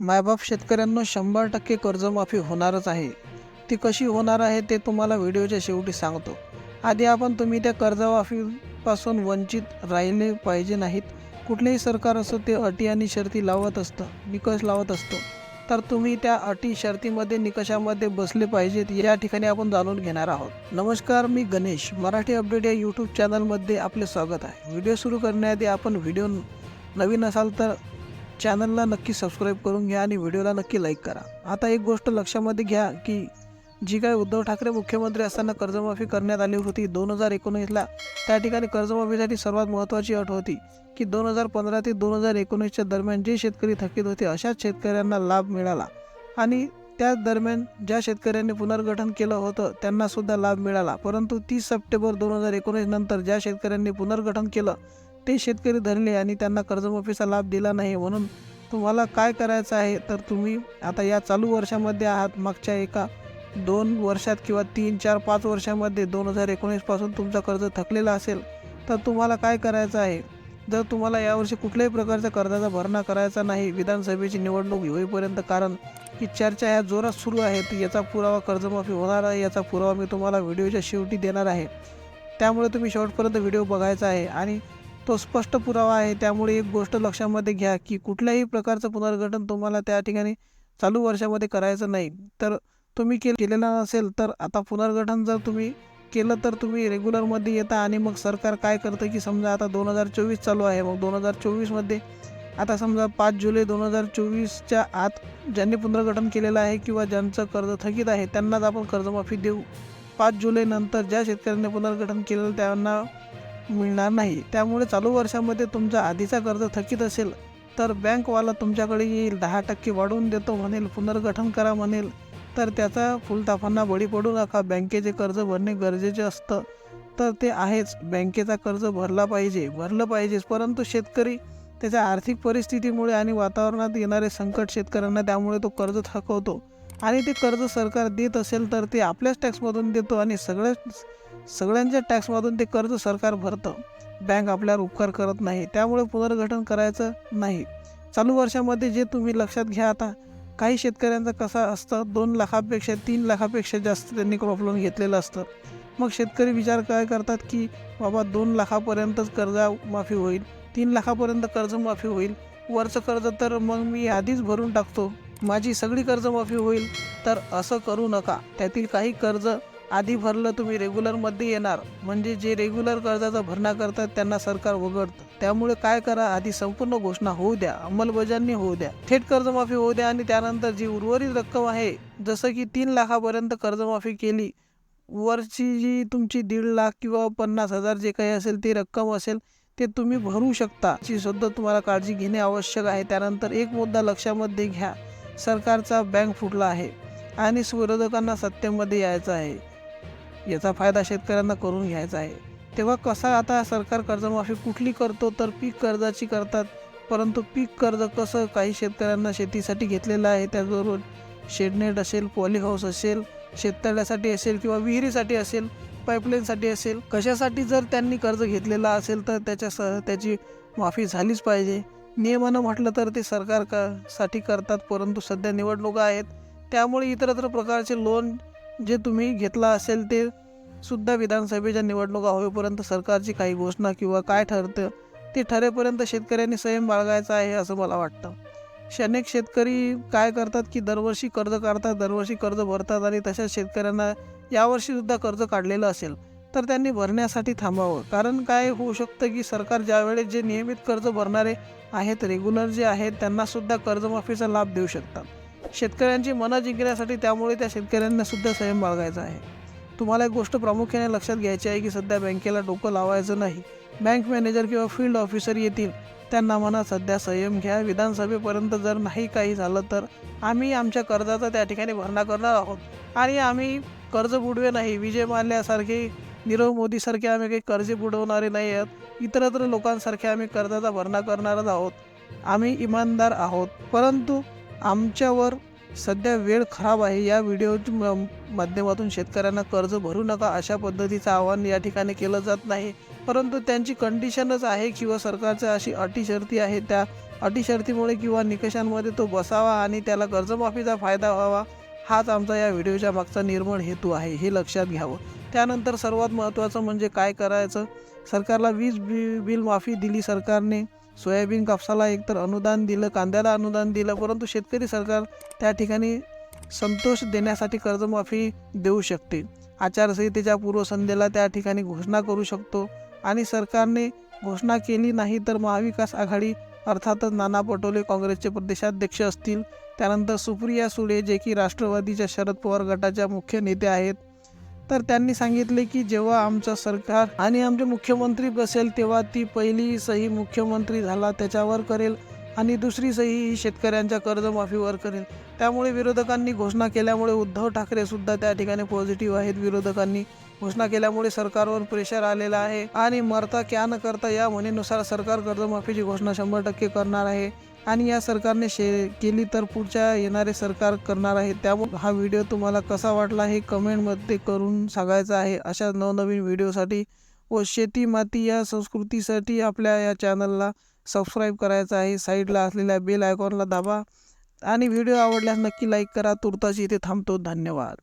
मायबाप शेतकऱ्यांना शंभर टक्के कर्जमाफी होणारच आहे. ती कशी होणार आहे ते तुम्हाला व्हिडिओच्या शेवटी सांगतो. आधी आपण तुम्ही त्या कर्जमाफीपासून वंचित राहिले पाहिजे नाहीत. कुठलेही सरकार असो ते अटी आणि शर्ती लावत असतं निकष लावत असतो. तर तुम्ही त्या अटी शर्तीमध्ये निकषामध्ये बसले पाहिजेत या ठिकाणी आपण जाणून घेणार आहोत. नमस्कार मी गणेश. मराठी अपडेट या यूट्यूब चॅनलमध्ये आपले स्वागत आहे. व्हिडिओ सुरू करण्याआधी आपण व्हिडिओ नवीन असाल तर चॅनलला नक्की सबस्क्राईब करून घ्या आणि व्हिडिओला नक्की लाईक करा. आता एक गोष्ट लक्षामध्ये घ्या की जी काय उद्धव ठाकरे मुख्यमंत्री असताना कर्जमाफी करण्यात आली होती दोन हजार एकोणीसला त्या ठिकाणी कर्जमाफीसाठी सर्वात महत्त्वाची अट होती की दोन हजार पंधरा ते दोन हजार एकोणीसच्या दरम्यान जे शेतकरी थकीत होते अशाच शेतकऱ्यांना लाभ मिळाला. आणि त्याच दरम्यान ज्या शेतकऱ्यांनी पुनर्गठन केलं होतं त्यांनासुद्धा लाभ मिळाला. परंतु तीस सप्टेंबर दोन हजार एकोणीस नंतर ज्या शेतकऱ्यांनी पुनर्गठन केलं ते शेतकरी धरले आणि त्यांना कर्जमाफीचा लाभ दिला नाही. म्हणून तुम्हाला काय करायचं आहे? तर तुम्ही आता या चालू वर्षामध्ये आहात. मागच्या एका दोन वर्षात किंवा तीन चार पाच वर्षामध्ये दोन हजार एकोणीसपासून तुमचा कर्ज थकलेला असेल तर तुम्हाला काय करायचं आहे? जर तुम्हाला यावर्षी कुठल्याही प्रकारच्या कर्जाचा भरणा करायचा नाही विधानसभेची निवडणूक होईपर्यंत कारण की चर्चा ह्या जोरात सुरू आहेत याचा पुरावा कर्जमाफी होणार आहे याचा पुरावा मी तुम्हाला व्हिडिओच्या शेवटी देणार आहे. त्यामुळे तुम्ही शेवटपर्यंत व्हिडिओ बघायचा आहे आणि तो स्पष्ट पुरावा आहे. त्यामुळे एक गोष्ट लक्षामध्ये घ्या की कुठल्याही प्रकारचं पुनर्गठन तुम्हाला त्या ठिकाणी चालू वर्षामध्ये करायचं नाही. तर तुम्ही के केलेलं नसेल तर आता पुनर्गठन जर तुम्ही केलं तर तुम्ही रेग्युलरमध्ये येता आणि मग सरकार काय करतं की समजा आता दोन हजार चोवीस चालू आहे. मग दोन हजार चोवीसमध्ये आता समजा पाच जुलै दोन हजार चोवीसच्या आत ज्यांनी पुनर्गठन केलेलं आहे किंवा ज्यांचं कर्ज थकीत आहे त्यांनाच आपण कर्जमाफी देऊ. पाच जुलैनंतर ज्या शेतकऱ्यांनी पुनर्गठन केलेलं त्यांना मिळणार नाही. त्यामुळे चालू वर्षामध्ये तुमचा आधीचा कर्ज थकीत असेल तर बँकवाला तुमच्याकडे येईल. दहा टक्के वाढवून देतो म्हणेल पुनर्गठन करा म्हणेल. तर त्याचा फुलताफांना बळी पडू नका. बँकेचे कर्ज भरणे गरजेचे असतं. तर ते आहेच. बँकेचा कर्ज भरला पाहिजे. भरलं पाहिजेच परंतु शेतकरी त्याच्या आर्थिक परिस्थितीमुळे आणि वातावरणात येणारे संकट शेतकऱ्यांना त्यामुळे तो कर्ज थकवतो. आणि ते कर्ज सरकार देत असेल तर ते आपल्याच टॅक्समधून देतो आणि सगळ्याच सगळ्यांच्या टॅक्समधून ते कर्ज सरकार भरतं. बँक आपल्यावर उपकार करत नाही. त्यामुळे पुनर्गठन करायचं नाही. चालू वर्षामध्ये जे तुम्ही लक्षात घ्या आता काही शेतकऱ्यांचं कसं असतं दोन लाखापेक्षा तीन लाखापेक्षा जास्त त्यांनी क्रॉप लोन घेतलेलं असतं. मग शेतकरी विचार काय करतात की बाबा दोन लाखापर्यंतच कर्जमाफी होईल तीन लाखापर्यंत कर्जमाफी होईल. वरचं कर्ज तर मग मी आधीच भरून टाकतो. माझी सगळी कर्जमाफी होईल. तर असं करू नका. त्यातील काही कर्ज आधी भरलं तुम्ही रेग्युलरमध्ये येणार. म्हणजे जे रेग्युलर कर्जाचा भरणा करतात त्यांना सरकार वगळतं. त्यामुळे काय करा आधी संपूर्ण घोषणा होऊ द्या अंमलबजावणी होऊ द्या. थेट कर्जमाफी होऊ द्या आणि त्यानंतर जी उर्वरित रक्कम आहे जसं की तीन लाखापर्यंत कर्जमाफी केली वरची जी तुमची दीड लाख किंवा पन्नास हजार जे काही असेल ती रक्कम असेल ते तुम्ही भरू शकता. जी सुद्धा तुम्हाला काळजी घेणे आवश्यक आहे. त्यानंतर एक मुद्दा लक्षामध्ये घ्या. सरकारचा बँक फुटला आहे आणि विरोधकांना सत्तेमध्ये यायचं आहे. याचा फायदा शेतकऱ्यांना करून घ्यायचा आहे. तेव्हा कसा आता सरकार कर्जमाफी कुठली करतो तर पीक कर्जाची करतात. परंतु पीक कर्ज कसं काही शेतकऱ्यांना शेतीसाठी घेतलेलं आहे त्याचबरोबर शेडनेट असेल पॉली हाऊस असेल शेततळ्यासाठी असेल किंवा विहिरीसाठी असेल पाईपलाईनसाठी असेल कशासाठी जर त्यांनी कर्ज घेतलेलं असेल तर त्याच्यासह त्याची माफी झालीच पाहिजे. नियमानं म्हटलं तर ते सरकार का साठी करतात परंतु सध्या निवडणुका आहेत. त्यामुळे इतरत्र प्रकारचे लोन जे तुम्ही घेतला असेल ते सुद्धा विधानसभेच्या निवडणुका होईपर्यंत सरकारची काही घोषणा किंवा काय ठरतं ते ठरेपर्यंत शेतकऱ्यांनी संयम बाळगायचा आहे असं मला वाटतं. अनेक शेतकरी काय करतात की दरवर्षी कर्ज काढतात दरवर्षी कर्ज भरतात आणि तशाच शेतकऱ्यांना यावर्षीसुद्धा कर्ज काढलेलं असेल तर त्यांनी भरण्यासाठी थांबावं. कारण काय होऊ शकतं की सरकार ज्यावेळेस जे नियमित कर्ज भरणारे आहेत रेग्युलर जे आहेत त्यांनासुद्धा कर्जमाफीचा लाभ देऊ शकतात. शेतकऱ्यांची मनं जिंकण्यासाठी त्यामुळे त्या शेतकऱ्यांनासुद्धा संयम बाळगायचा आहे. तुम्हाला एक गोष्ट प्रामुख्याने लक्षात घ्यायची आहे की सध्या बँकेला डोकं लावायचं नाही. बँक मॅनेजर किंवा फील्ड ऑफिसर येतील. त्यांना म्हणा सध्या संयम घ्या. विधानसभेपर्यंत जर नाही काही झालं तर आम्ही आमच्या कर्जाचा त्या ठिकाणी भरणा करणार आहोत. आणि आम्ही कर्ज बुडवे नाही. विजय माल्यासारखे नीरव मोदीसारखे आम्ही काही कर्जे बुडवणारे नाही आहेत. इतरत्र लोकांसारखे आम्ही कर्जाचा भरणा करणारच आहोत. आम्ही इमानदार आहोत. परंतु आमच्यावर सध्या वेळ खराब आहे. या व्हिडिओ म- माध्यमातून शेतकऱ्यांना कर्ज भरू नका अशा पद्धतीचं आवाहन या ठिकाणी केलं जात नाही. परंतु त्यांची कंडिशनच आहे किंवा सरकारच्या अशी अटी शर्ती आहे त्या अटी शर्तीमुळे किंवा निकषांमध्ये तो बसावा आणि त्याला कर्जमाफीचा फायदा व्हावा हाच आमचा या व्हिडिओच्या मागचा निर्मळ हेतू आहे हे लक्षात घ्यावं. त्यानंतर सर्वात महत्त्वाचं म्हणजे काय करायचं? सरकारला वीज बी बिल माफी दिली सरकारने. सोयाबीन कापसाला एकतर अनुदान दिलं कांद्याला अनुदान दिलं परंतु शेतकरी सरकार त्या ठिकाणी संतोष देण्यासाठी कर्जमाफी देऊ शकते. आचारसंहितेच्या पूर्वसंध्येला त्या ठिकाणी घोषणा करू शकतो आणि सरकारने घोषणा केली नाही तर महाविकास आघाडी अर्थातच नाना पटोले काँग्रेसचे प्रदेशाध्यक्ष असतील. त्यानंतर सुप्रिया सुळे जे की राष्ट्रवादीच्या शरद पवार गटाच्या मुख्य नेते आहेत तर त्यांनी सांगितले की जेव्हा आमचं सरकार आणि आमचे मुख्यमंत्री बसेल तेव्हा ती पहिली सही मुख्यमंत्री झाला त्याच्यावर करेल आणि दुसरी सही ही शेतकऱ्यांच्या कर्जमाफीवर करेल. त्यामुळे विरोधकांनी घोषणा केल्यामुळे उद्धव ठाकरे सुद्धा त्या ठिकाणी पॉझिटिव्ह आहेत. विरोधकांनी घोषणा केल्यामुळे सरकारवर प्रेशर आलेला आहे. आणि मरता क्या न करता या म्हणीनुसार सरकार कर्जमाफीची घोषणा शंभर टक्के करणार आहे. आणि या सरकारने शे केली तर पुढच्या येणारे सरकार करणार आहे. त्यामुळे हा व्हिडिओ तुम्हाला कसा वाटला हे कमेंटमध्ये करून सांगायचं आहे. अशा नवनवीन व्हिडिओसाठी व शेती माती या संस्कृतीसाठी आपल्या या चॅनलला सबस्क्राईब करायचं आहे. साईडला असलेल्या बेल आयकॉनला दाबा आणि व्हिडिओ आवडल्यास नक्की लाईक करा. तुर्तास इथे थांबतो. धन्यवाद.